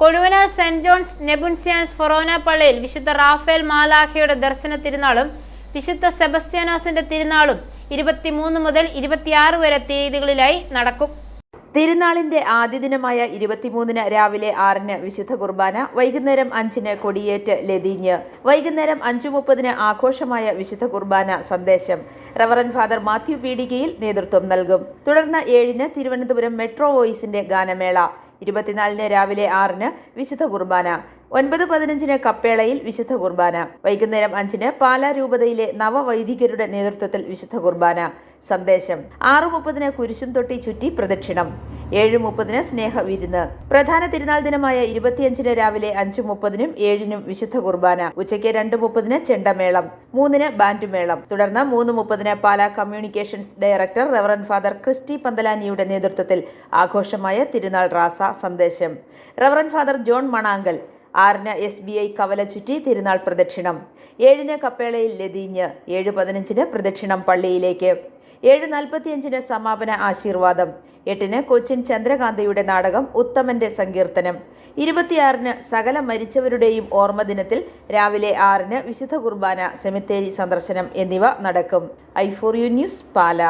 Kozhuvanal Saint John's Nepomucene's forane പള്ളിയിൽ വിശുദ്ധ Rafale മാലാഖയുടെ ദർശന തിരുനാളും വിശുദ്ധ സെബസ്റ്റ്യാനോസിന്റെ തിരുനാളും ഇരുപത്തിമൂന്ന് മുതൽ ഇരുപത്തിയാറ് വരെ തീയതികളിലായി നടക്കും. തിരുനാളിന്റെ ആദ്യ ദിനമായ ഇരുപത്തിമൂന്നിന് രാവിലെ ആറിന് വിശുദ്ധ കുർബാന വൈകുന്നേരം അഞ്ചിന് കൊടിയേറ്റ് ലതീഞ്ഞ് വൈകുന്നേരം അഞ്ചു മുപ്പതിന് ആഘോഷമായ വിശുദ്ധ കുർബാന സന്ദേശം. റവറൻ ഫാദർ മാത്യു പീഡികയിൽ നേതൃത്വം നൽകും. തുടർന്ന് ഏഴിന് തിരുവനന്തപുരം മെട്രോ വോയിസിന്റെ ഗാനമേള. ഇരുപത്തിനാലിന് രാവിലെ ആറിന് വിശുദ്ധ കുർബാന ഒൻപത് പതിനഞ്ചിന് കപ്പേളയിൽ വിശുദ്ധ കുർബാന വൈകുന്നേരം അഞ്ചിന് പാലാ രൂപതയിലെ നവവൈദികരുടെ നേതൃത്വത്തിൽ വിശുദ്ധ കുർബാന. സന്ദേശം ആറ് മുപ്പതിന് കുരിശും തൊട്ടി ചുറ്റി പ്രദക്ഷിണം. ഏഴ് മുപ്പതിന് സ്നേഹവിരുന്ന്. പ്രധാന തിരുനാൾ ദിനമായ ഇരുപത്തിയഞ്ചിന് രാവിലെ അഞ്ച് മുപ്പതിനും ഏഴിനും വിശുദ്ധ കുർബാന. ഉച്ചയ്ക്ക് രണ്ട് മുപ്പതിന് ചെണ്ടമേളം. മൂന്നിന് ബാൻഡുമേളം. തുടർന്ന് മൂന്ന് മുപ്പതിന് Pala communications director reverend father Christy പന്തലാനിയുടെ നേതൃത്വത്തിൽ ആഘോഷമായ തിരുനാൾ റാസ സന്ദേശം. റെവറൻ ഫാദർ ജോൺ മണാങ്കൽ ആറിന് എസ് ബി ഐ കവല ചുറ്റി തിരുനാൾ പ്രദക്ഷിണം. ഏഴിന് കപ്പേളയിൽ ലതിഞ്ഞ് ഏഴ് പതിനഞ്ചിന് പ്രദക്ഷിണം പള്ളിയിലേക്ക്. ഏഴ് നാൽപ്പത്തിയഞ്ചിന് സമാപന ആശീർവാദം. എട്ടിന് കൊച്ചിൻ ചന്ദ്രകാന്തയുടെ നാടകം ഉത്തമന്റെ സങ്കീർത്തനം. ഇരുപത്തിയാറിന് സകല മരിച്ചവരുടെയും ഓർമ്മദിനത്തിൽ രാവിലെ ആറിന് വിശുദ്ധ കുർബാന സെമിത്തേരി സന്ദർശനം എന്നിവ നടക്കും. I four U news Pala.